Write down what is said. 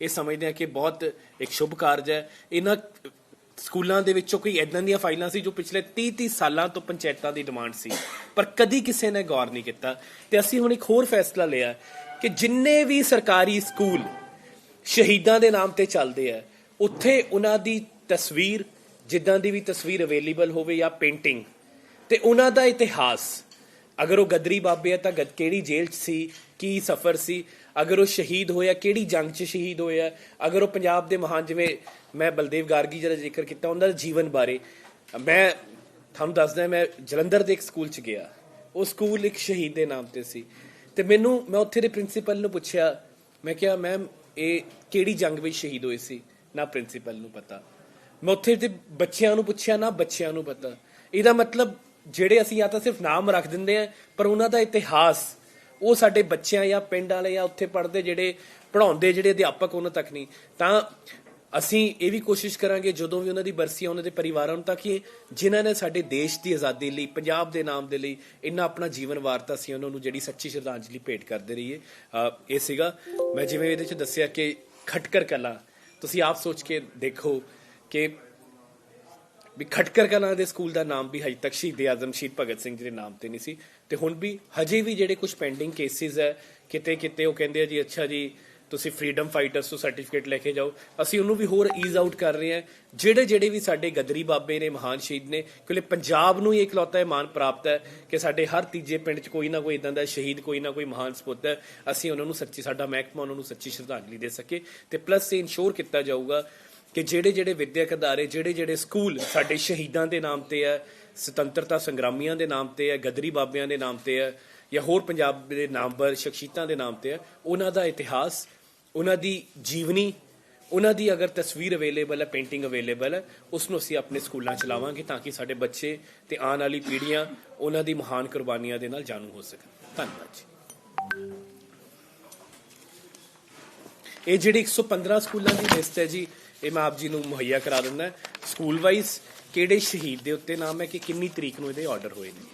ਇਹ ਸਮਝਦੇ ਹਾਂ ਕਿ ਬਹੁਤ ਇੱਕ ਸ਼ੁਭ ਕਾਰਜ ਹੈ। ਇਹਨਾਂ ਸਕੂਲਾਂ ਦੇ ਵਿੱਚੋਂ ਕੋਈ ਇਦਾਂ ਦੀਆਂ ਫਾਈਲਾਂ ਸੀ ਜੋ ਪਿਛਲੇ 30 30 ਸਾਲਾਂ ਤੋਂ ਪੰਚਾਇਤਾਂ ਦੀ ਡਿਮਾਂਡ ਸੀ, ਪਰ ਕਦੀ ਕਿਸੇ ਨੇ ਗੌਰ ਨਹੀਂ ਕੀਤਾ। ਤੇ ਅਸੀਂ ਹੁਣ ਇੱਕ ਹੋਰ ਫੈਸਲਾ ਲਿਆ ਕਿ ਜਿੰਨੇ ਵੀ ਸਰਕਾਰੀ ਸਕੂਲ ਸ਼ਹੀਦਾਂ ਦੇ ਨਾਮ ਤੇ ਚੱਲਦੇ ਆ, ਉੱਥੇ ਉਹਨਾਂ ਦੀ ਤਸਵੀਰ, ਜਿੱਦਾਂ ਦੀ ਵੀ ਤਸਵੀਰ ਅਵੇਲੇਬਲ ਹੋਵੇ ਜਾਂ ਪੇਂਟਿੰਗ ਤੇ ਉਹਨਾਂ ਦਾ ਇਤਿਹਾਸ। ਅਗਰ ਉਹ ਗਦਰੀ ਬਾਬੇ ਆ ਤਾਂ ਗਦ, ਕਿਹੜੀ ਜੇਲ੍ਹ 'ਚ ਸੀ, ਕੀ ਸਫ਼ਰ ਸੀ ਅਗਰ ਉਹ ਸ਼ਹੀਦ ਹੋਇਆ ਕਿਹੜੀ ਜੰਗ 'ਚ ਸ਼ਹੀਦ ਹੋਇਆ ਅਗਰ ਉਹ ਪੰਜਾਬ ਦੇ ਮਹਾਨ, ਜਿਵੇਂ ਮੈਂ ਬਲਦੇਵ ਗਾਰਗੀ ਜਿਹੜਾ ਜ਼ਿਕਰ ਕੀਤਾ, ਉਹਨਾਂ ਦੇ ਜੀਵਨ ਬਾਰੇ, ਮੈਂ ਤੁਹਾਨੂੰ ਦੱਸਦਾ, ਮੈਂ ਜਲੰਧਰ ਦੇ ਇੱਕ ਸਕੂਲ 'ਚ ਗਿਆ। ਉਹ ਸਕੂਲ ਇੱਕ ਸ਼ਹੀਦ ਦੇ ਨਾਮ ਤੇ ਸੀ। ਤੇ ਮੈਨੂੰ, ਮੈਂ ਉੱਥੇ ਦੇ ਪ੍ਰਿੰਸੀਪਲ ਨੂੰ ਪੁੱਛਿਆ, ਮੈਂ ਕਿਹਾ, ਮੈਮ, ਇਹ ਕਿਹੜੀ ਜੰਗ ਵਿੱਚ ਸ਼ਹੀਦ ਹੋਏ ਸੀ? ਨਾ ਪ੍ਰਿੰਸੀਪਲ ਨੂੰ ਪਤਾ। ਮੈਂ ਉੱਥੇ ਦੇ ਬੱਚਿਆਂ ਨੂੰ ਪੁੱਛਿਆ, ਨਾ ਬੱਚਿਆਂ ਨੂੰ ਪਤਾ। ਇਹਦਾ ਮਤਲਬ, ਜਿਹੜੇ ਅਸੀਂ ਜਾਂ ਤਾਂ ਸਿਰਫ ਨਾਮ ਰੱਖ ਦਿੰਦੇ ਆ, ਪਰ ਉਹਨਾਂ ਦਾ ਇਤਿਹਾਸ ਉਹ ਸਾਡੇ ਬੱਚਿਆਂ ਜਾਂ ਪਿੰਡ ਵਾਲੇ ਜਾਂ ਉੱਥੇ ਪੜ੍ਹਦੇ ਜਿਹੜੇ, ਪੜ੍ਹਾਉਂਦੇ ਜਿਹੜੇ ਅਧਿਆਪਕ ਉਹਨਾਂ ਤੱਕ ਨਹੀਂ। ਤਾਂ ਅਸੀਂ ਇਹ ਵੀ ਕੋਸ਼ਿਸ਼ ਕਰਾਂਗੇ ਜਦੋਂ ਵੀ ਉਹਨਾਂ ਦੀ ਬਰਸੀ ਆ, ਉਹਨਾਂ ਦੇ ਪਰਿਵਾਰਾਂ ਨੂੰ ਤਾਂ ਕਿ ਜਿਨ੍ਹਾਂ ਨੇ ਸਾਡੇ ਦੇਸ਼ ਦੀ ਆਜ਼ਾਦੀ ਲਈ, ਪੰਜਾਬ ਦੇ ਨਾਮ ਦੇ ਲਈ ਇੰਨਾ ਆਪਣਾ ਜੀਵਨ ਵਾਰਤਾ ਸੀ, ਉਹਨਾਂ ਨੂੰ ਜਿਹੜੀ ਸੱਚੀ ਸ਼ਰਧਾਂਜਲੀ ਭੇਟ ਕਰਦੇ ਰਹੀਏ। ਇਹ ਸੀਗਾ। ਮੈਂ ਜਿਵੇਂ ਇਹਦੇ ਚ ਦੱਸਿਆ ਕਿ ਖਟਕਰ ਕਲਾ, ਤੁਸੀਂ ਆਪ ਸੋਚ ਕੇ ਦੇਖੋ ਕਿ ਵੀ ਖਟਕਰ ਕਲਾਂ ਦੇ ਸਕੂਲ ਦਾ ਨਾਮ ਵੀ ਹਜੇ ਤੱਕ ਸ਼ਹੀਦ ਆਜ਼ਮ, ਸ਼ਹੀਦ ਭਗਤ ਸਿੰਘ ਜੀ ਦੇ ਨਾਮ ਤੇ ਨਹੀਂ ਸੀ। ਤੇ ਹੁਣ ਵੀ ਹਜੇ ਵੀ ਜਿਹੜੇ ਕੁਝ ਪੈਂਡਿੰਗ ਕੇਸਿਸ ਹੈ, ਕਿਤੇ ਕਿਤੇ ਉਹ ਕਹਿੰਦੇ ਆ ਜੀ, ਅੱਛਾ ਜੀ, ਤੁਸੀਂ ਫਰੀडम ਫਾਈਟਰਸ ਤੋਂ ਸਰਟੀਫਿਕੇਟ ਲੈ ਕੇ ਜਾਓ। ਅਸੀਂ ਉਹਨੂੰ ਵੀ ਹੋਰ ਈਜ਼ ਆਊਟ ਕਰ ਰਹੇ ਹਾਂ। ਜਿਹੜੇ ਜਿਹੜੇ ਵੀ ਸਾਡੇ ਗਦਰੀ ਬਾਬੇ ਨੇ, ਮਹਾਨ ਸ਼ਹੀਦ ਨੇ, ਕਿਉਂਕਿ ਪੰਜਾਬ ਨੂੰ ਹੀ ਇਕਲੌਤਾ ਇਹ ਮਾਣ ਪ੍ਰਾਪਤ ਹੈ ਕਿ ਸਾਡੇ ਹਰ ਤੀਜੇ ਪਿੰਡ 'ਚ ਕੋਈ ਨਾ ਕੋਈ ਇਦਾਂ ਦਾ ਸ਼ਹੀਦ, ਕੋਈ ਨਾ ਕੋਈ ਮਹਾਨ ਸਪੁੱਤ ਹੈ। ਅਸੀਂ ਉਹਨਾਂ ਨੂੰ ਸੱਚੀ, ਸਾਡਾ ਮਹਿਕਮਾ ਉਹਨਾਂ ਨੂੰ ਸੱਚੀ ਸ਼ਰਧਾਂਜਲੀ ਦੇ ਸਕੇ। ਤੇ ਪਲੱਸ ਇਹ ਇਨਸ਼ੋਰ ਕੀਤਾ ਜਾਊਗਾ ਕਿ ਜਿਹੜੇ ਜਿਹੜੇ ਵਿਦਿਅਕ ਅਦਾਰੇ, ਜਿਹੜੇ ਜਿਹੜੇ ਸਕੂਲ ਸਾਡੇ ਸ਼ਹੀਦਾਂ ਦੇ ਨਾਮ ਤੇ ਹੈ ਸੁਤੰਤਰਤਾ ਸੰਗਰਾਮੀਆਂ ਦੇ ਨਾਮ ਤੇ ਹੈ ਗਦਰੀ ਬਾਬਿਆਂ ਦੇ ਨਾਮ ਤੇ ਹੈ ਜਾਂ ਹੋਰ ਪੰਜਾਬ ਦੇ ਨਾਮਵਰ ਸ਼ਖਸੀਅਤਾਂ ਦੇ ਨਾਮ ਤੇ ਹੈ ਉਹਨਾਂ ਦਾ ਇਤਿਹਾਸ, ਉਹਨਾਂ ਦੀ ਜੀਵਨੀ, ਉਹਨਾਂ ਦੀ ਅਗਰ ਤਸਵੀਰ ਅਵੇਲੇਬਲ ਹੈ, ਪੇਂਟਿੰਗ ਅਵੇਲੇਬਲ ਹੈ, ਉਸ ਨੂੰ ਅਸੀਂ ਆਪਣੇ ਸਕੂਲਾਂ ਚ ਲਾਵਾਂਗੇ ਤਾਂ ਕਿ ਸਾਡੇ ਬੱਚੇ ਤੇ ਆਉਣ ਵਾਲੀ ਪੀੜ੍ਹੀਆਂ ਉਹਨਾਂ ਦੀ ਮਹਾਨ ਕੁਰਬਾਨੀਆਂ ਦੇ ਨਾਲ ਜਾਣੂ ਹੋ ਸਕਣ। ਧੰਨਵਾਦ ਜੀ। ਇਹ ਜਿਹੜੀ 115 ਸਕੂਲਾਂ ਦੀ ਲਿਸਟ ਹੈ ਜੀ, ਇਹ ਮੈਂ ਆਪ ਜੀ ਨੂੰ ਮੁਹੱਈਆ ਕਰਾ ਦਿੰਦਾ। ਸਕੂਲ ਵਾਈਜ਼ ਕਿਹੜੇ ਸ਼ਹੀਦ ਦੇ ਉੱਤੇ ਨਾਮ ਹੈ ਕਿ ਕਿੰਨੀ ਤਰੀਕ ਨੂੰ ਇਹਦੇ ਆਰਡਰ ਹੋਏ ਨੇ?